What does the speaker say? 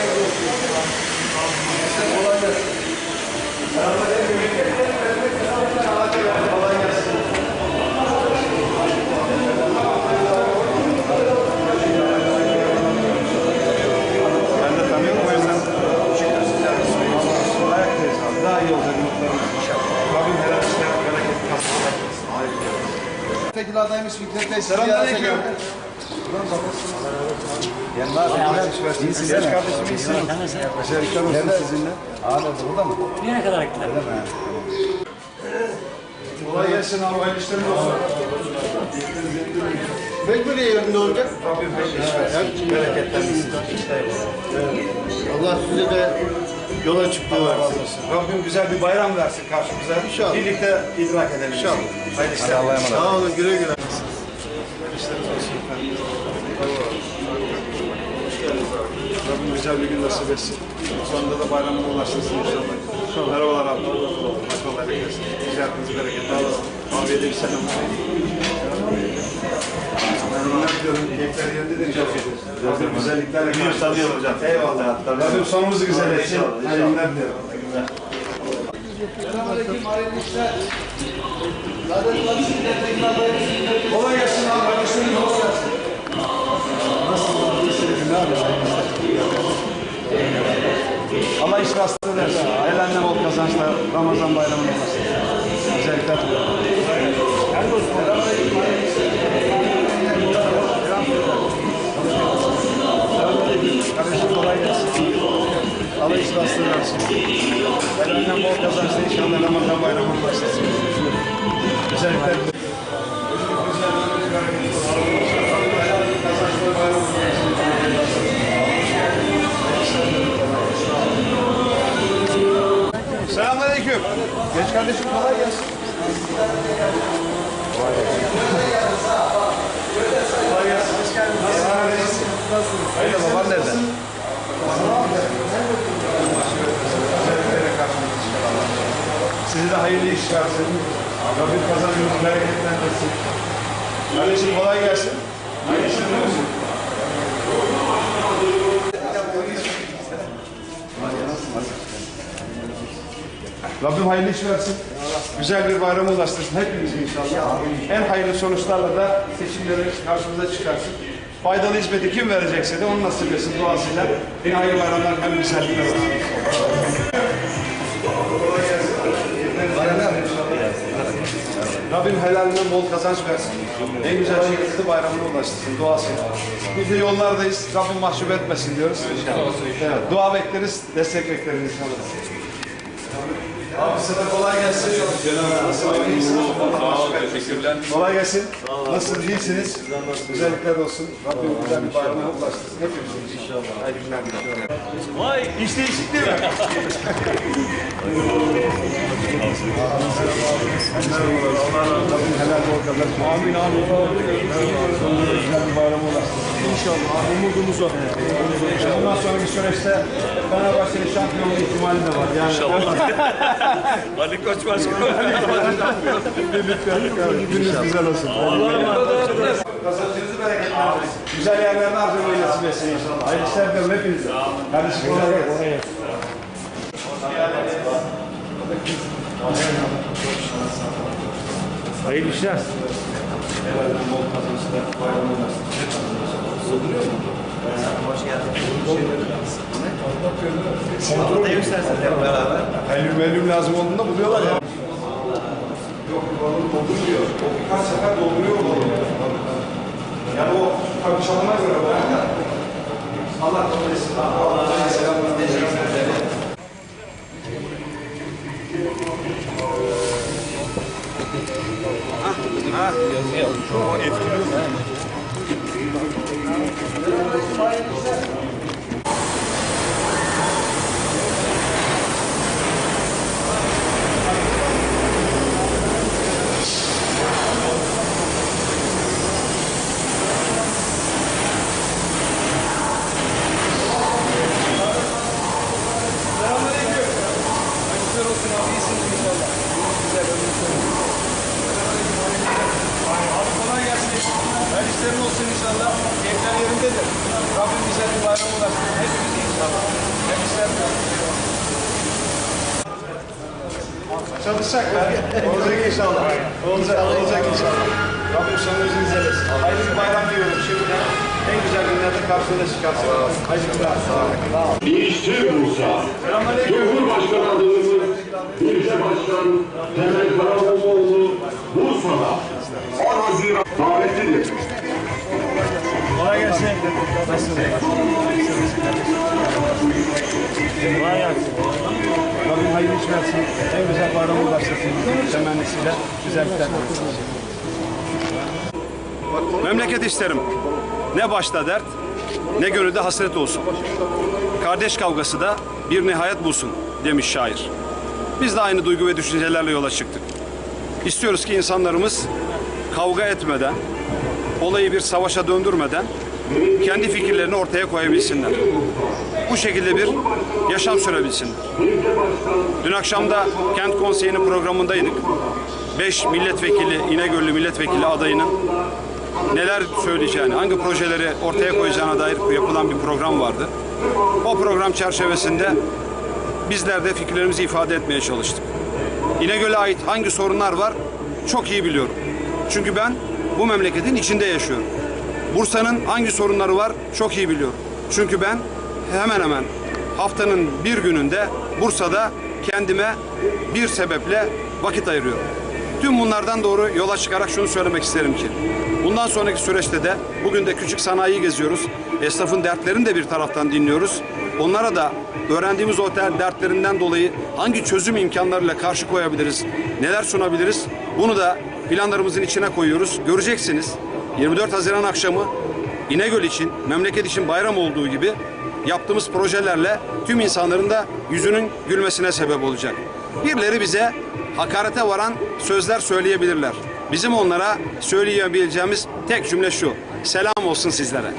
Hayırlı işler olsun. Kolay gelsin. Ayaktayız abi. Daha iyi olacak umutlarımız inşallah. Rabbim helal işler, bereket kazanır. Tekil adayımız Fikret Bey sizi ziyarete Selamünaleyküm. geldi. İyisin. Genç kardeşim iyisin. Olsun sizinle. Abi burada mı? Nereye kadar gittiler? Kolay gelsin abi. Hayırlı işleriniz olsun. Bekmeli yerinde olacak. Hayırlı versin. Bereketlensin. Allah size de yola çıktığı Allah razı versin. Rabbim güzel bir bayram versin karşımıza. İnşallah. Birlikte idrak edelim. İnşallah. Hayırlı işler. Sağ olun güle güle. İşleriniz olsun efendim. Rabbim güzel bir gün nasip etsin. Sonunda da bayramına ulaştırsın inşallah. Merhabalar abi. Allah versin. Ticaretinizi bereketli olsun. Abiye de bir selam. Merhabalar diliyorum. Keyifler yerindedir inşallah. Rabbim güzelliklerle karşılasın. hocam. Eyvallah. Rabbim sonumuzu güzel etsin. Hayırlı günler diliyorum. Selamünaleyküm, hayırlı işler. Taksim Yedek Alayı Süttepe Kolay Ramazan bayramına kardeşim kolay gelsin. Kolay gelsin. Hoş geldiniz. Nasılsınız? Hayırlı baban nerede? Sizi de hayırlı iş versin. Rabbim kazanıyoruz, bereketlendirsin. Kardeşim kolay gelsin. Hayırlı işler olsun. Rabbim hayırlı iş versin. Güzel bir bayrama ulaştırsın hepimizi inşallah. En hayırlı sonuçlarla da seçimleri karşımıza çıkarsın. Faydalı hizmeti kim verecekse de onu nasip etsin duasıyla. En hayırlı bayramlar, en güzellikler olsun. Rabbim helalinden bol kazanç versin. En güzel şekilde bayramına ulaştırsın duasıyla. Biz de yollardayız. Rabbim mahcup etmesin diyoruz. Evet, dua bekleriz, destek bekleriz inşallah. Abi de kolay gelsin. Nasılsınız? İyisiniz? Teşekkürler. Kolay gelsin. Nasılsınız? İyisiniz? Güzellikler olsun. Rabbim güzel bir bayrama ulaştırsın. Hepimiz inşallah. Hayırlı günler diliyorum. Vay iş değişik değil mi? Allah razı olsun. Helal bol kazanç. Amin amin. Güzel bir ulaştırsın. İnşallah. Umudumuz o. Bundan sonraki süreçte Fenerbahçe'nin şampiyon olma ihtimali de var. Yani Ali Koç Başkanı. Gününüz güzel olsun. Kazancınızı bereketlendirsin. Güzel yerlerde harcamayı nasip etsin inşallah. Hayırlı işler diliyorum hepinize. Kardeşim kolay gelsin. Hayırlı işler. Bol kazançlar, bayramı Kontrol yükselsin hep beraber. Helyum helyum lazım olduğunda buluyorlar ya. Yok balon dolduruyor. O birkaç sefer dolduruyor balonu. Yani o tabii çalına göre bu. Allah kabul etsin. Allah Selamlar. Çalışacaklar. Olacak inşallah. Olacak, olacak inşallah. Rabbim sonumuzu izlemesin. Hayırlı bir bayram diliyorum şimdiden. En güzel günlerde karşınıza çıkarsın. Hayırlı bir bayram. İşçi Musa, Cumhurbaşkanı adayımız İlçe Başkan Temel Karamoğlu Bursa'da 10 Haziran Versin. En güzel bayramı ulaştırsın. Temennisiyle güzellikler. Memleket isterim. Ne başta dert, ne gönülde hasret olsun. Kardeş kavgası da bir nihayet bulsun demiş şair. Biz de aynı duygu ve düşüncelerle yola çıktık. İstiyoruz ki insanlarımız kavga etmeden, olayı bir savaşa döndürmeden kendi fikirlerini ortaya koyabilsinler. Bu şekilde bir yaşam sürebilsinler. Dün akşam da Kent Konseyi'nin programındaydık. Beş milletvekili, İnegöllü milletvekili adayının neler söyleyeceğini, hangi projeleri ortaya koyacağına dair yapılan bir program vardı. O program çerçevesinde bizler de fikirlerimizi ifade etmeye çalıştık. İnegöl'e ait hangi sorunlar var çok iyi biliyorum. Çünkü ben bu memleketin içinde yaşıyorum. Bursa'nın hangi sorunları var çok iyi biliyorum. Çünkü ben hemen hemen haftanın bir gününde Bursa'da kendime bir sebeple vakit ayırıyorum. Tüm bunlardan doğru yola çıkarak şunu söylemek isterim ki bundan sonraki süreçte de bugün de küçük sanayiyi geziyoruz. Esnafın dertlerini de bir taraftan dinliyoruz. Onlara da öğrendiğimiz o der- dertlerinden dolayı hangi çözüm imkanlarıyla karşı koyabiliriz, neler sunabiliriz bunu da planlarımızın içine koyuyoruz. Göreceksiniz 24 Haziran akşamı İnegöl için, memleket için bayram olduğu gibi yaptığımız projelerle tüm insanların da yüzünün gülmesine sebep olacak. Birileri bize hakarete varan sözler söyleyebilirler. Bizim onlara söyleyebileceğimiz tek cümle şu. Selam olsun sizlere.